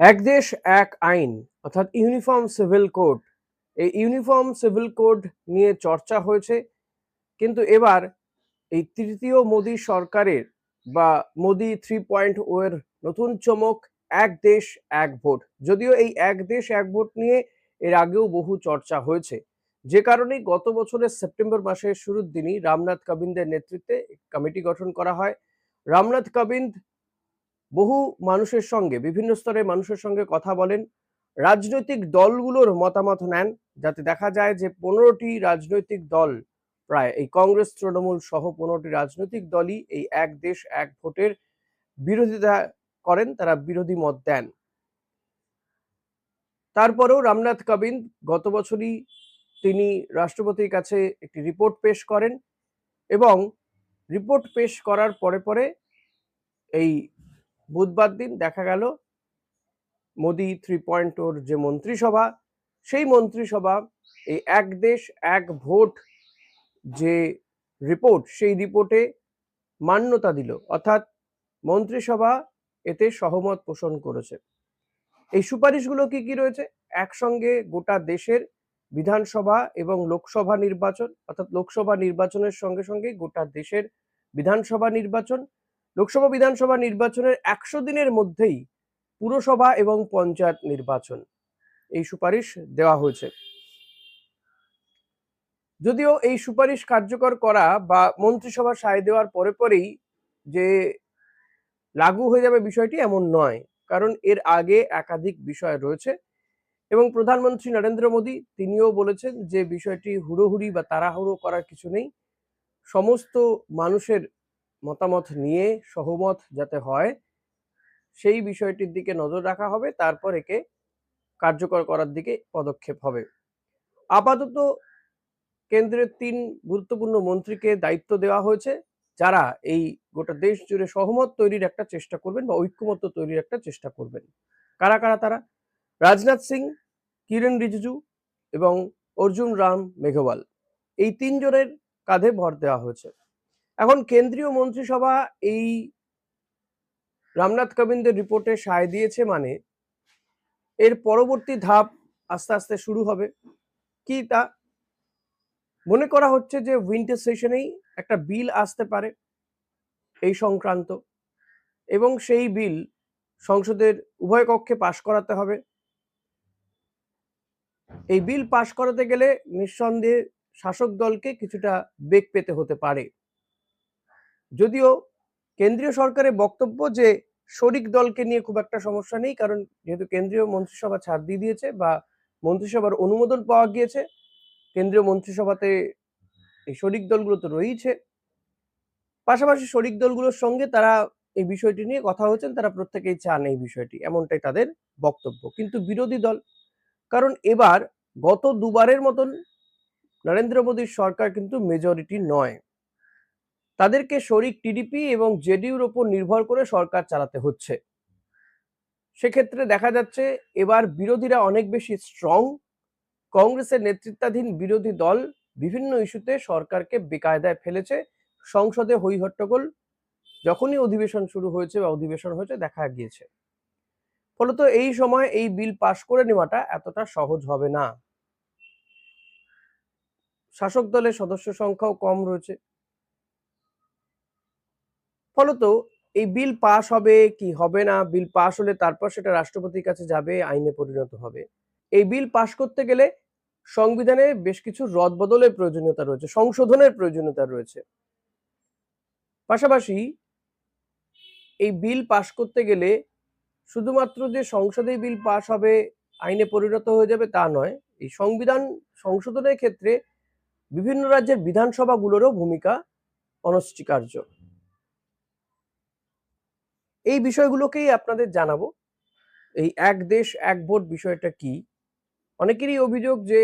এক দেশ, এক আইন, অর্থাৎ ইউনিফর্ম সিভিল কোড। এই ইউনিফর্ম সিভিল কোড নিয়ে চর্চা হয়েছে, কিন্তু এবার এই তৃতীয় মোদী সরকারের বা মোদি থ্রি পয়েন্ট ও এর নতুন চমক, এক দেশ, এক ভোট। যদিও এই এক দেশ, এক ভোট নিয়ে এর আগেও বহু চর্চা হয়েছে। যে কারণে গত বছরের সেপ্টেম্বর মাসের শুরুর দিনই রামনাথ কোবিন্দের নেতৃত্বে কমিটি গঠন করা হয়। রামনাথ কোবিন্দ বহু মানুষের সঙ্গে, বিভিন্ন স্তরের মানুষের সঙ্গে কথা বলেন। রাজনৈতিক দলগুলোর মতামত নেন, যাতে দেখা যায় যে পনেরোটি রাজনৈতিক দল প্রায়, এই কংগ্রেস, তৃণমূল সহ পনেরোটি রাজনৈতিক দলই এই এক দেশ, এক ভোটের বিরোধিতা করেন, তারা বিরোধী মত দেন। তারপরেও রামনাথ কোবিন্দ গত বছরই তিনি রাষ্ট্রপতির কাছে একটি রিপোর্ট পেশ করেন এবং রিপোর্ট পেশ করার পরে পরে এই বুধবার দিন দেখা গেল মোদি থ্রি পয়েন্ট ওর যে মন্ত্রিসভা, সেই মন্ত্রিসভা, এই এক দেশ, এক ভোট যে রিপোর্ট সেই রিপোর্টে মান্যতা দিল। অর্থাৎ মন্ত্রিসভা এতে সহমত পোষণ করেছে। এই সুপারিশগুলো কি কি রয়েছে? একসঙ্গে গোটা দেশের বিধানসভা এবং লোকসভা নির্বাচন, অর্থাৎ লোকসভা নির্বাচনের সঙ্গে সঙ্গে গোটা দেশের বিধানসভা নির্বাচন লোকসভা বিধানসভা নির্বাচনের একশো দিনের মধ্যেই পুরসভা এবং পঞ্চায়েত নির্বাচন। এই সুপারিশ দেওয়া হয়েছে। যদিও এই সুপারিশ কার্যকর করা বা মন্ত্রিসভা সায় দেওয়ার পরে পরেই যে লাগু হয়ে যাবে বিষয়টি এমন নয়, কারণ এর আগে একাধিক বিষয় রয়েছে এবং প্রধানমন্ত্রী নরেন্দ্র মোদী তিনিও বলেছেন যে বিষয়টি হুড়োহুড়ি বা তাড়াহুড়ো করার কিছু নেই। সমস্ত মানুষের মতামত নিয়ে সহমত যাতে হয়, সেই বিষয়টির দিকে নজর রাখা হবে, তারপর একে কার্যকর করার দিকে পদক্ষেপ হবে। আপাতত কেন্দ্রের তিন গুরুত্বপূর্ণ মন্ত্রীকে দায়িত্ব দেওয়া হয়েছে, যারা এই গোটা দেশ জুড়ে সহমত তৈরির একটা চেষ্টা করবেন বা ঐক্যমত্য তৈরির একটা চেষ্টা করবেন। কারা কারা, তারা? রাজনাথ সিং কিরেন রিজিজু এবং অর্জুন রাম মেঘওয়াল। এই তিনজনের কাঁধে ভর দেওয়া হয়েছে। এখন কেন্দ্রীয় মন্ত্রিসভা এই রামনাথ কোবিন্দের রিপোর্টে সায় দিয়েছে মানে এর পরবর্তী ধাপ আস্তে আস্তে শুরু হবে। কি তা? মনে করা হচ্ছে যে উইন্টার সেশনেই একটা বিল আসতে পারে এই সংক্রান্ত এবং সেই বিল সংসদের উভয় কক্ষে পাশ করাতে হবে। এই বিল পাশ করাতে গেলে নিঃসন্দেহে শাসক দলকে কিছুটা বেগ পেতে হতে পারে। যদিও কেন্দ্রীয় সরকারের বক্তব্য যে শরিক দলকে নিয়ে খুব একটা সমস্যা নেই, কারণ যেহেতু কেন্দ্রীয় মন্ত্রিসভা ছাড় দিয়ে দিয়েছে বা মন্ত্রিসভার অনুমোদন পাওয়া গিয়েছে, কেন্দ্রীয় মন্ত্রিসভাতে এই শরিক দলগুলো তো রয়েছে পাশাপাশি শরিক দলগুলোর সঙ্গে তারা এই বিষয়টি নিয়ে কথা হয়েছেন, তারা প্রত্যেকেই চান এই বিষয়টি, এমনটাই তাদের বক্তব্য। কিন্তু বিরোধী দল, কারণ এবার গত দুবারের মতন নরেন্দ্র মোদীর সরকার কিন্তু মেজরিটি নয়। তাদেরকে শরিক টিডিপি এবং জেডিউর ওপর নির্ভর করে সরকার চালাতে হচ্ছে। সেক্ষেত্রে দেখা যাচ্ছে এবার বিরোধীরা অনেক বেশি স্ট্রং কংগ্রেসের নেতৃত্বাধীন বিরোধী দল বিভিন্ন ইস্যুতে সরকারকে বেকায়দায় ফেলেছে। সংসদে হই হট্টগোল যখনই অধিবেশন শুরু হয়েছে বা অধিবেশন হয়েছে দেখা গিয়েছে। ফলত এই সময় এই বিল পাশ করে নেওয়াটা এতটা সহজ হবে না। শাসক দলের সদস্য সংখ্যাও কম রয়েছে। ফলত এই বিল পাশ হবে কি হবে না? বিল পাশ হলে তারপর সেটা রাষ্ট্রপতির কাছে যাবে, আইনে পরিণত হবে। এই বিল পাশ করতে গেলে সংবিধানে বেশ কিছু রদবদলের প্রয়োজনীয়তা রয়েছে, সংশোধনের প্রয়োজনীয়তা রয়েছে। পাশাপাশি এই বিল পাশ করতে গেলে শুধুমাত্র যে সংসদেই বিল পাশ হবে, আইনে পরিণত হয়ে যাবে তা নয়, এই সংবিধান সংশোধনের ক্ষেত্রে বিভিন্ন রাজ্যের বিধানসভাগুলোরও ভূমিকা অনস্বীকার্য। এই বিষয়গুলোকেই আপনাদের জানাব। এই এক দেশ, এক ভোট বিষয়টা কি? অনেকেরই অভিযোগ যে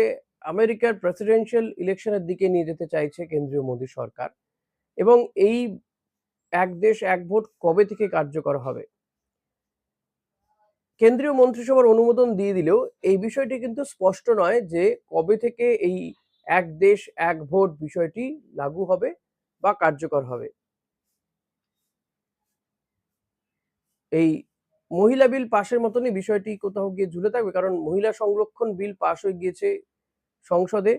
আমেরিকার প্রেসিডেন্সিয়াল ইলেকশনের দিকে নিয়ে যেতে চাইছে কেন্দ্রীয় মোদী সরকার এবং এই এক দেশ, এক ভোট কবে থেকে কার্যকর হবে? কেন্দ্রীয় মন্ত্রিসভার অনুমোদন দিয়ে দিলেও এই বিষয়টি কিন্তু স্পষ্ট নয় যে কবে থেকে এই এক দেশ, এক ভোট বিষয়টি লাগু হবে বা কার্যকর হবে। এই মহিলা বিল পাশের মতনই বিষয়টি কোথাও গিয়ে ঝুলে থাকবে, কারণ মহিলা সংরক্ষণ বিল পাশ হয়ে গিয়েছে সংসদে।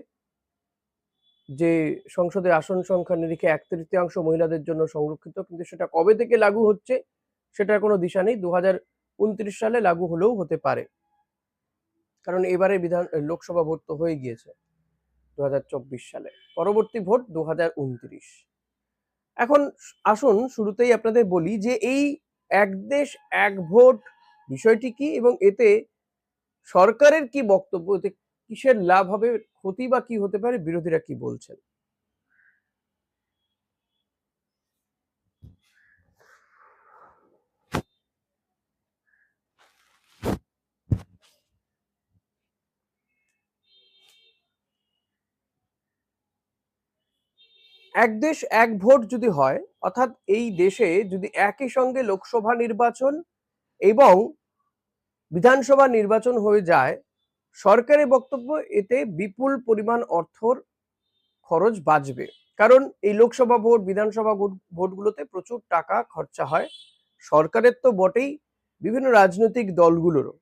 যে সংসদে আসন সংখ্যা নিরিখে এক তৃতীয়াংশ মহিলাদের জন্য সংরক্ষিত, কিন্তু সেটা কবে থেকে লাগু হচ্ছে সেটার কোনো দিশা নেই। দু সালে লাগু হলেও হতে পারে। কারণ এবারে বিধান, লোকসভা ভোট তো হয়ে গিয়েছে দু হাজার চব্বিশ সালে। পরবর্তী ভোট দু হাজার উনত্রিশ। এখন আসুন শুরুতেই আপনাদের বলি যে এই এক দেশ, এক ভোট। বিষয়টি কি এবং এতে সরকারের কি বক্তব্য? এতে কিসের লাভ হবে? ক্ষতি বা কি হতে পারে? বিরোধীরা কি বলছেন? এক দেশ, এক ভোট যদি হয়, অর্থাৎ এই দেশে যদি একই সঙ্গে লোকসভা নির্বাচন এবং বিধানসভা নির্বাচন হয়ে যায়, সরকারের বক্তব্য এতে বিপুল পরিমাণ অর্থর খরচ বাঁচবে। কারণ এই লোকসভা ভোট, বিধানসভা ভোটগুলোতে প্রচুর টাকা খরচা হয়। সরকারের তো বটেই বিভিন্ন রাজনৈতিক দলগুলোরও।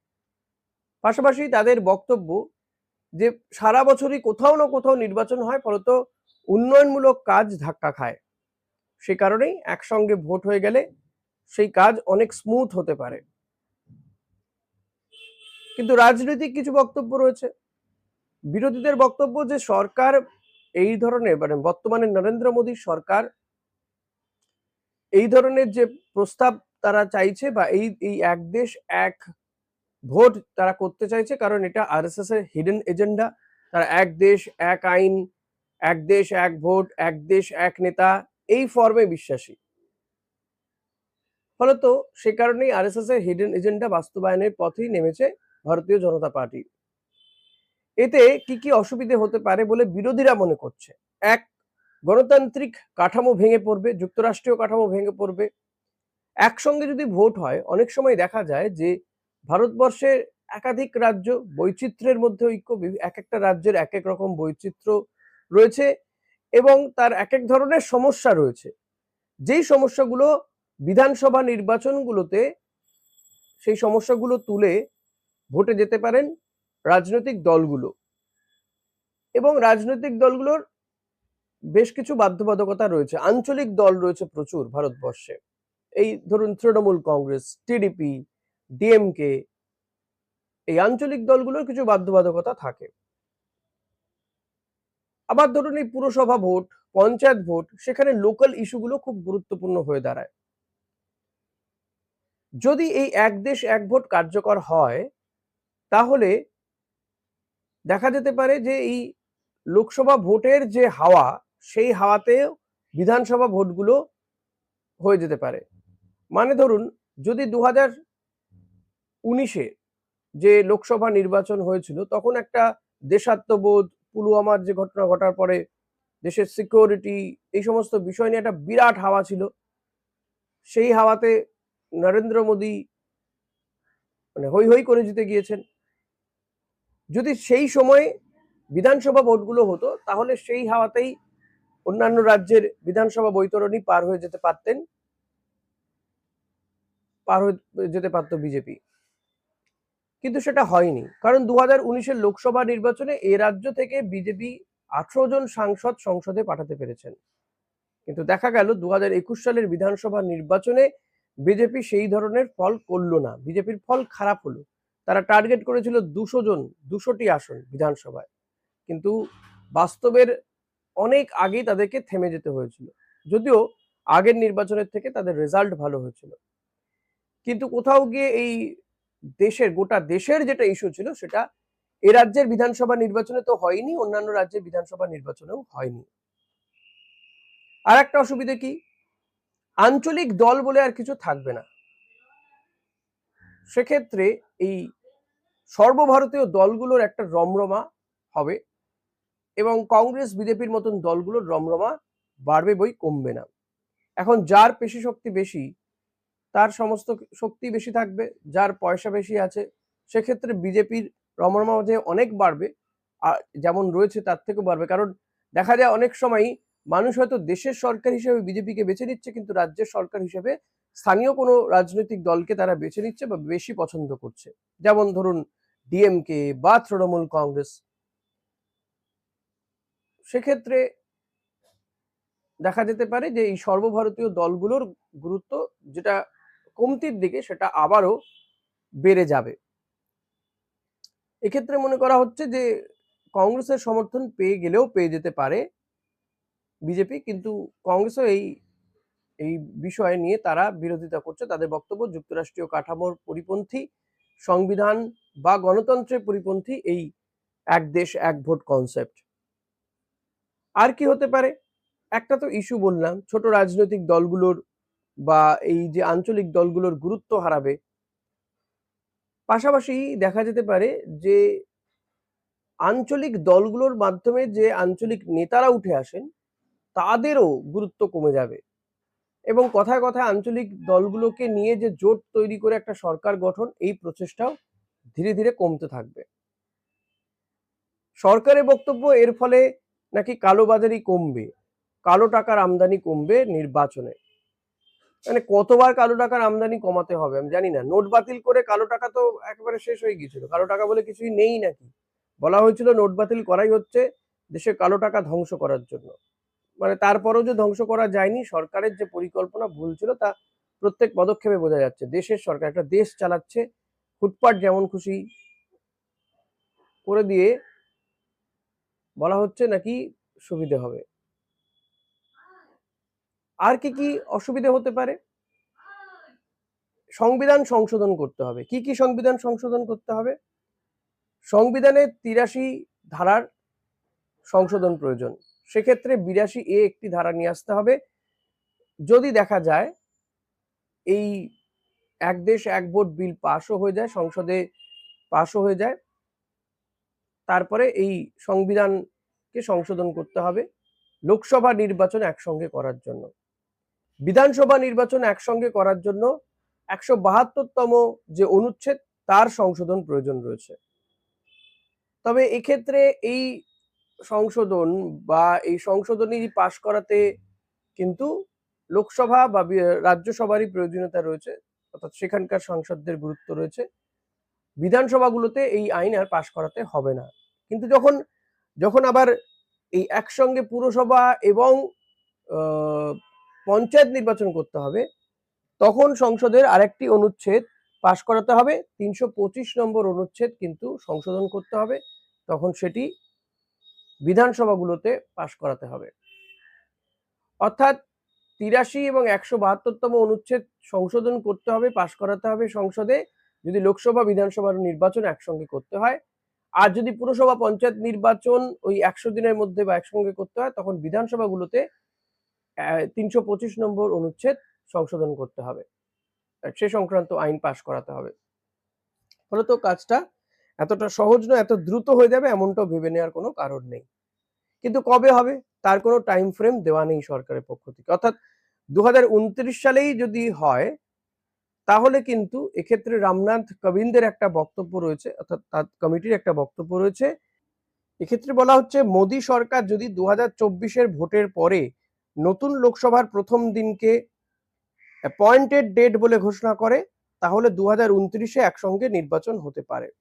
পাশাপাশি তাদের বক্তব্য যে সারা বছরই কোথাও না কোথাও নির্বাচন হয়, ফলত উন্নয়নমূলক কাজ ধাক্কা খায়। সে কারণেই একসঙ্গে ভোট হয়ে গেলে সেই কাজ অনেক স্মুথ হতে পারে। কিন্তু রাজনৈতিক কিছু বক্তব্য রয়েছে। বিরোধীদের বক্তব্য যে সরকার এই ধরনের মানে বর্তমানে নরেন্দ্র মোদী সরকার এই ধরনের যে প্রস্তাব তারা চাইছে বা এই এই এক দেশ, এক ভোট তারা করতে চাইছে, কারণ এটা আরএসএস এর হিডেন এজেন্ডা তারা এক দেশ, এক আইন এক দেশ, এক ভোট, এক দেশ, এক নেতা, এই ফর্মে বিশ্বাসী। ফলত সে কারণেই আরএসএস এর হিডেন এজেন্ডা বাস্তবায়নের পথেই নেমেছে ভারতীয় জনতা পার্টি। এতে কি কি অসুবিধে হতে পারে বলে বিরোধীরা মনে করছে? এক, গণতান্ত্রিক কাঠামো ভেঙে পড়বে, যুক্তরাষ্ট্রীয় কাঠামো ভেঙে পড়বে। একসঙ্গে যদি ভোট হয়, অনেক সময় দেখা যায় যে ভারতবর্ষের একাধিক রাজ্য বৈচিত্র্যের মধ্যে ঐক্য এক একটা রাজ্যের এক এক রকম বৈচিত্র্য রয়েছে এবং তার এক এক ধরনের সমস্যা রয়েছে। যেই সমস্যাগুলো বিধানসভা নির্বাচনগুলোতে সেই সমস্যাগুলো তুলে ভোটে যেতে পারেন রাজনৈতিক দলগুলো। এবং রাজনৈতিক দলগুলোর বেশ কিছু বাধ্যবাধকতা রয়েছে। আঞ্চলিক দল রয়েছে প্রচুর ভারতবর্ষে। এই ধরুন তৃণমূল কংগ্রেস, টিডিপি, ডিএমকে, এই আঞ্চলিক দলগুলোর কিছু বাধ্যবাধকতা থাকে। আবার ধরুন এই পুরসভা ভোট, পঞ্চায়েত ভোট, সেখানে লোকাল ইস্যুগুলো খুব গুরুত্বপূর্ণ হয়ে দাঁড়ায়। যদি এই এক দেশ এক ভোট কার্যকর হয়, তাহলে দেখা যেতে পারে যে এই লোকসভা ভোটের যে হাওয়া, সেই হাওয়াতে বিধানসভা ভোটগুলো হয়ে যেতে পারে। মানে ধরুন, যদি দু হাজার উনিশে যে লোকসভা নির্বাচন হয়েছিল, তখন একটা দেশাত্মবোধ পুলওয়ামার যে ঘটনা ঘটার পরে দেশের সিকিউরিটি এই সমস্ত বিষয় নিয়ে একটা বিরাট হাওয়া ছিল। সেই হাওয়াতে নরেন্দ্র মোদী মানে হই হই করে জিতে গিয়েছেন। যদি সেই সময়ে বিধানসভা ভোটগুলো হতো, তাহলে সেই হাওয়াতেই অন্যান্য রাজ্যের বিধানসভা বৈতরণী পার হয়ে যেতে পারতেন, পার হয়ে যেতে পারতো বিজেপি। কিন্তু সেটা হয়নি। কারণ দু হাজার উনিশের লোকসভা নির্বাচনে এ রাজ্য থেকে বিজেপি আঠারো জন সাংসদ সংসদে পাঠাতে পেরেছেন। কিন্তু দেখা গেল দু হাজার একুশ সালের বিধানসভা নির্বাচনে বিজেপি সেই ধরনের ফল করল না। বিজেপির ফল খারাপ হলো। তারা টার্গেট করেছিল দুশো জন, দুশোটি আসন বিধানসভায়। কিন্তু বাস্তবের অনেক আগেই তাদেরকে থেমে যেতে হয়েছিল। যদিও আগের নির্বাচনের থেকে তাদের রেজাল্ট ভালো হয়েছিল। কিন্তু কোথাও গিয়ে এই দেশের, গোটা দেশের যেটা ইস্যু ছিল সেটা এ রাজ্যের বিধানসভা নির্বাচনে তো হয়নি, অন্যান্য রাজ্যের বিধানসভা নির্বাচনেও হয়নি। আর একটা অসুবিধে কি? আঞ্চলিক দল বলে আর কিছু থাকবে না। সেক্ষেত্রে এই সর্বভারতীয় দলগুলোর একটা রমরমা হবে এবং কংগ্রেস, বিজেপির মতন দলগুলোর রমরমা বাড়বে বই কমবে না। এখন যার পেশি শক্তি বেশি তার সমস্ত শক্তি বেশি থাকবে, যার পয়সা বেশি আছে। সেক্ষেত্রে বিজেপির রমরমা যে অনেক বাড়বে আর যেমন রয়েছে তার থেকেও বাড়বে। কারণ দেখা যায় অনেক সময়ই মানুষ হয়তো দেশের সরকার হিসেবে বিজেপিকে বেছে নিচ্ছে, কিন্তু রাজ্যের সরকার হিসেবে স্থানীয় কোনো রাজনৈতিক দলকে তারা বেছে নিচ্ছে বা বেশি পছন্দ করছে। যেমন ধরুন ডিএমকে বা তৃণমূল কংগ্রেস। সেক্ষেত্রে দেখা যেতে পারে যে এই সর্বভারতীয় দলগুলোর গুরুত্ব যেটা কমতির দিকে সেটা আবারও বেড়ে যাবে। এক্ষেত্রে মনে করা হচ্ছে যে, কংগ্রেসের সমর্থন পেয়ে গেলেও পেয়ে যেতে পারে বিজেপি, কিন্তু কংগ্রেসও এই এই বিষয় নিয়ে তারা বিরোধিতা করছে। তাদের বক্তব্য, যুক্তরাষ্ট্রীয় কাঠামোর পরিপন্থী সংবিধান বা গণতন্ত্রের পরিপন্থী এই এক দেশ, এক ভোট কনসেপ্ট আর কি হতে পারে? একটা তো ইস্যু বললাম, ছোট রাজনৈতিক দলগুলোর বা এই যে আঞ্চলিক দলগুলোর গুরুত্ব হারাবে। পাশাপাশি দেখা যেতে পারে যে, আঞ্চলিক দলগুলোর মাধ্যমে যে আঞ্চলিক নেতারা উঠে আসেন, তাদেরও গুরুত্ব কমে যাবে। এবং কথায় কথায় আঞ্চলিক দলগুলোকে নিয়ে যে জোট তৈরি করে একটা সরকার গঠন, এই প্রচেষ্টাও ধীরে ধীরে কমতে থাকবে। সরকারের বক্তব্য, এর ফলে নাকি কালোবাজারি কমবে, কালো টাকার আমদানি কমবে নির্বাচনে। মানে কতবার কালো টাকার আমদানি কমাতে হবে আমি জানি না। নোট বাতিল করে কালো টাকা তো একেবারে শেষ হয়ে গিয়েছিল। কালো টাকা বলে কিছুই নেই নাকি? বলা হয়েছিল নোট বাতিল করাই হচ্ছে দেশে কালো টাকা ধ্বংস করার জন্য। মানে তারপরেও যে ধ্বংস করা যায়নি, সরকারের যে পরিকল্পনা ভুল ছিল তা প্রত্যেক পদক্ষেপে বোঝা যাচ্ছে। দেশের সরকার একটা দেশ চালাচ্ছে ফুটপাট যেমন খুশি করে দিয়ে বলা হচ্ছে নাকি সুবিধে হবে। আর কি কি অসুবিধা হতে পারে? সংবিধান সংশোধন করতে হবে। কি কি সংবিধান সংশোধন করতে হবে? সংবিধানে তিরাশি ধারার সংশোধন প্রয়োজন। সেক্ষেত্রে বিরাশি এ একটি ধারা নিয়ে আসতে হবে। যদি দেখা যায়, এই এক দেশ এক ভোট বিল পাশও হয়ে যায়, সংসদে পাশও হয়ে যায়, তারপরে এই সংবিধানকে সংশোধন করতে হবে, লোকসভা নির্বাচন একসঙ্গে করার জন্য। বিধানসভা নির্বাচন একসঙ্গে করার জন্য একশো বাহাত্তরতম যে অনুচ্ছেদ, তার সংশোধন প্রয়োজন রয়েছে। তবে এক্ষেত্রে এই সংশোধন বা এই সংশোধনী পাশ করাতে কিন্তু লোকসভা বা রাজ্যসভারই প্রয়োজনীয়তা রয়েছে, অর্থাৎ সেখানকার সাংসদদের গুরুত্ব রয়েছে। বিধানসভাগুলোতে এই আইন আর পাশ করাতে হবে না। কিন্তু যখন যখন আবার এই একসঙ্গে পুরসভা এবং পঞ্চায়েত নির্বাচন করতে হবে, তখন সংসদের আরেকটি অনুচ্ছেদ পাশ করাতে হবে, তিনশো পঁচিশ নম্বর অনুচ্ছেদ কিন্তু সংশোধন করতে হবে, তখন সেটি বিধানসভাগুলোতে পাশ করাতে হবে। অর্থাৎ তিরাশি এবং একশো বাহাত্তরতম অনুচ্ছেদ সংশোধন করতে হবে, পাশ করাতে হবে সংসদে, যদি লোকসভা, বিধানসভার নির্বাচন একসঙ্গে করতে হয়। আর যদি পুরসভা, পঞ্চায়েত নির্বাচন ওই একশো দিনের মধ্যে বা একসঙ্গে করতে হয়, তখন বিধানসভাগুলোতে তিনশো পঁচিশ নম্বর অনুচ্ছেদ সংশোধন করতে হবে। সে সংক্রান্ত আইন পাশ করাতে হবে। ফলত কাজটা এতটা সহজ নয়, এত দ্রুত হয়ে যাবে এমনটাও ভেবে নেওয়ার কোনো কারণ নেই। কিন্তু কবে হবে তার কোনো টাইম ফ্রেম দেওয়া নেই সরকারের পক্ষ থেকে। অর্থাৎ দু হাজার উনত্রিশ সালেই যদি হয়, তাহলে কিন্তু এক্ষেত্রে রামনাথ কবিন্দের একটা বক্তব্য রয়েছে, অর্থাৎ তার কমিটির একটা বক্তব্য রয়েছে। এক্ষেত্রে বলা হচ্ছে, মোদী সরকার যদি দু হাজার ভোটের পরে নতুন লোকসভার প্রথম দিনকে অ্যাপয়েন্টেড ডেট বলে ঘোষণা করে, তাহলে দু হাজার উনত্রিশে একসঙ্গে নির্বাচন হতে পারে।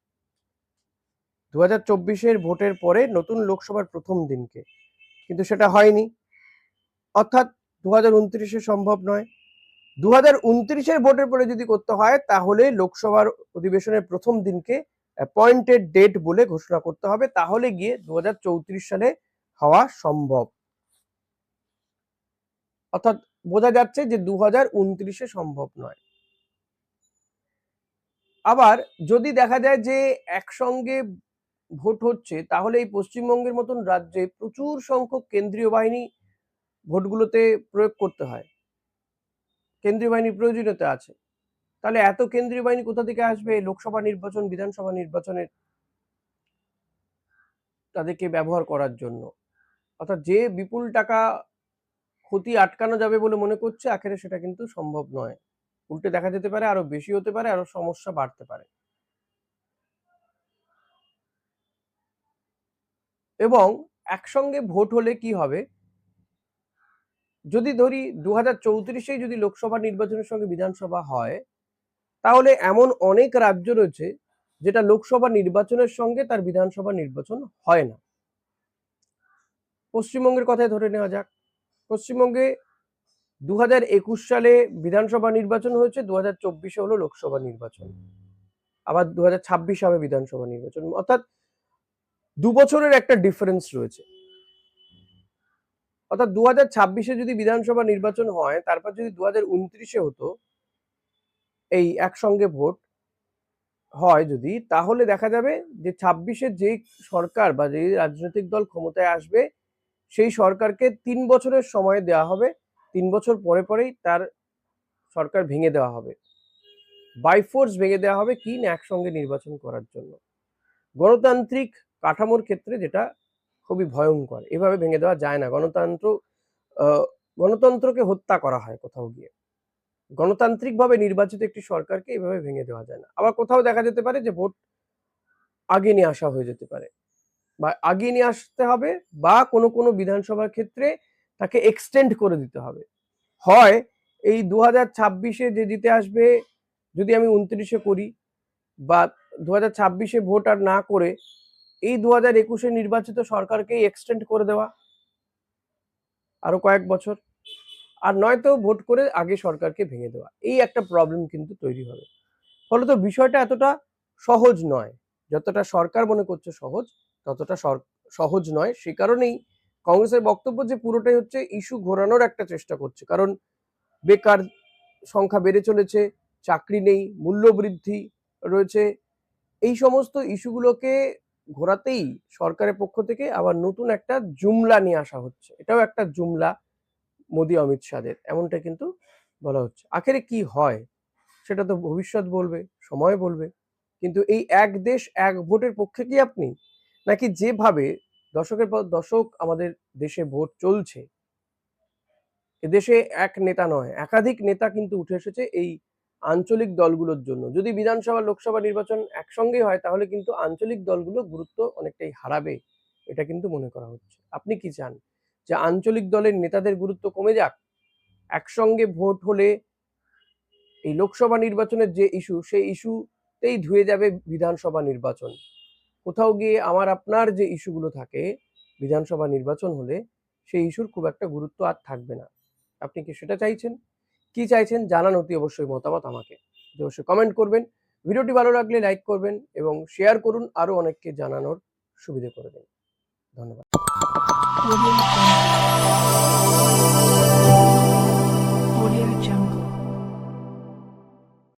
দু হাজার চব্বিশের ভোটের পরে নতুন লোকসভার প্রথম দিনকে। কিন্তু সেটা হয়নি। অর্থাৎ দু হাজার উনত্রিশে সম্ভব নয়। দু হাজার উনত্রিশের ভোটের পরে যদি করতে হয়, তাহলে লোকসভার অধিবেশনের প্রথম দিনকে অ্যাপয়েন্টেড ডেট বলে ঘোষণা করতে হবে। তাহলে গিয়ে দুহাজার চৌত্রিশ সালে হওয়া সম্ভব। অর্থাৎ বোঝা যাচ্ছে যে দু হাজার উনত্রিশে সম্ভব নয়। আবার যদি দেখা যায় যে একসঙ্গে ভোট হচ্ছে, তাহলে এই পশ্চিমবঙ্গের মতন রাজ্যে প্রচুর সংখ্যক কেন্দ্রীয় বাহিনী ভোটগুলোতে প্রয়োগ করতে হয়। কেন্দ্রীয় বাহিনীর প্রয়োজনীয়তা আছে। তাহলে এত কেন্দ্রীয় বাহিনী কোথা থেকে আসবে? লোকসভা নির্বাচন, বিধানসভা নির্বাচনের তাদেরকে ব্যবহার করার জন্য। অর্থাৎ যে বিপুল টাকা ক্ষতি আটকানো যাবে বলে মনে করছে, আখেরে সেটা কিন্তু সম্ভব নয়। উল্টে দেখা যেতে পারে, আরও বেশি হতে পারে, আরও সমস্যা বাড়তে পারে। এবং একসঙ্গে ভোট হলে কি হবে? যদি ধরি দু হাজার যদি লোকসভা নির্বাচনের সঙ্গে বিধানসভা হয়, তাহলে এমন অনেক রাজ্য রয়েছে যেটা লোকসভা নির্বাচনের সঙ্গে তার বিধানসভা নির্বাচন হয় না। পশ্চিমবঙ্গের কথাই ধরে নেওয়া যাক। পশ্চিমবঙ্গে দু একুশ সালে বিধানসভা নির্বাচন হয়েছে দু হাজার চব্বিশে হলো লোকসভা নির্বাচন। আবার দু হাজার ছাব্বিশ হবে বিধানসভা নির্বাচন। অর্থাৎ দু বছরের একটা ডিফারেন্স রয়েছে। অর্থাৎ দু হাজার ছাব্বিশে যদি বিধানসভা নির্বাচন হয়, তারপর যদি দু হাজার উনত্রিশে হতো, এই একসঙ্গে ভোট হয় যদি, তাহলে দেখা যাবে যে ছাব্বিশে যে সরকার বা যে রাজনৈতিক দল ক্ষমতায় আসবে সেই সরকারকে তিন বছরের সময় দেওয়া হবে। তিন বছর পরে পরেই তার সরকার ভেঙে দেওয়া হবে। বাই ফোর্স ভেঙে দেওয়া হবে কি না একসঙ্গে নির্বাচন করার জন্য। গণতান্ত্রিক কাঠামোর ক্ষেত্রে যেটা খুবই ভয়ঙ্কর। এভাবে ভেঙে দেওয়া যায় না। গণতন্ত্র গণতন্ত্রকে হত্যা করা হয় কোথাও গিয়ে। গণতান্ত্রিকভাবে নির্বাচিত একটি সরকারকে এভাবে ভেঙে দেওয়া যায় না। আবার কোথাও দেখা যেতে পারে যে ভোট আগে নিয়ে আসা হয়ে যেতে পারে। বা আগে নিয়ে আসতে হবে বা কোনো কোনো বিধানসভার ক্ষেত্রে তাকে এক্সটেন্ড করে দিতে হবে। হয় এই দু হাজার ছাব্বিশে যে জিতে আসবে, যদি আমি উনত্রিশে করি বা দু হাজার ছাব্বিশে ভোট আর না করে, এই দু হাজার একুশে নির্বাচিত সরকারকেই এক্সটেন্ড করে দেওয়া। আরও কয়েক বছর। আর নয়তো ভোট করে আগে সরকারকে ভেঙে দেওয়া। এই একটা প্রবলেম কিন্তু তৈরি হবে। ফলত বিষয়টা এতটা সহজ নয়, যতটা সরকার মনে করছে সহজ ততটা সহজ নয়। সে কারণেই কংগ্রেসের বক্তব্য যে পুরোটাই হচ্ছে ইস্যু ঘোরানোর একটা চেষ্টা করছে। কারণ বেকার সংখ্যা বেড়ে চলেছে, চাকরি নেই, মূল্যবৃদ্ধি রয়েছে। এই সমস্ত ইস্যুগুলোকে ঘোরাতেই সরকারের পক্ষ থেকে আবার নতুন একটা জুমলা নিয়ে আসা হচ্ছে। এটাও একটা জুমলা মোদি অমিত শাহের। এমনটা কিন্তু বলা হচ্ছে। আখেরে কি হয়? সেটা তো ভবিষ্যৎ বলবে, সময় বলবে। কিন্তু এই এক দেশ, এক ভোটের পক্ষে কি আপনি নাকি যেভাবে দশকের পর দশক আমাদের দেশে ভোট চলছে এদেশে এক নেতা নয়, একাধিক নেতা কিন্তু উঠে এসেছে এই আঞ্চলিক দলগুলোর জন্য। যদি বিধানসভা, লোকসভা নির্বাচন একসঙ্গে হয়, তাহলে কিন্তু আঞ্চলিক দলগুলো গুরুত্ব অনেকটাই হারাবে, এটা কিন্তু মনে করা হচ্ছে। আপনি কি চান যে আঞ্চলিক দলের নেতাদের গুরুত্ব কমে যাক? একসঙ্গে ভোট হলে এই লোকসভা নির্বাচনের যে ইস্যু, সেই ইস্যুতেই ধুয়ে যাবে বিধানসভা নির্বাচন। কোথাও গিয়ে আমার আপনার যে ইস্যুগুলো থাকে, বিধানসভা নির্বাচন হলে সেই ইস্যুর খুব একটা গুরুত্ব আর থাকবে না। আপনি কি সেটা চাইছেন? কি চাইছেন জানান অতি অবশ্যই মতামত আমাকে। অবশ্যই কমেন্ট করবেন। ভিডিওটি ভালো লাগলে লাইক করবেন এবং শেয়ার করুন আরও অনেককে জানানোর সুবিধে করে দিন। ধন্যবাদ।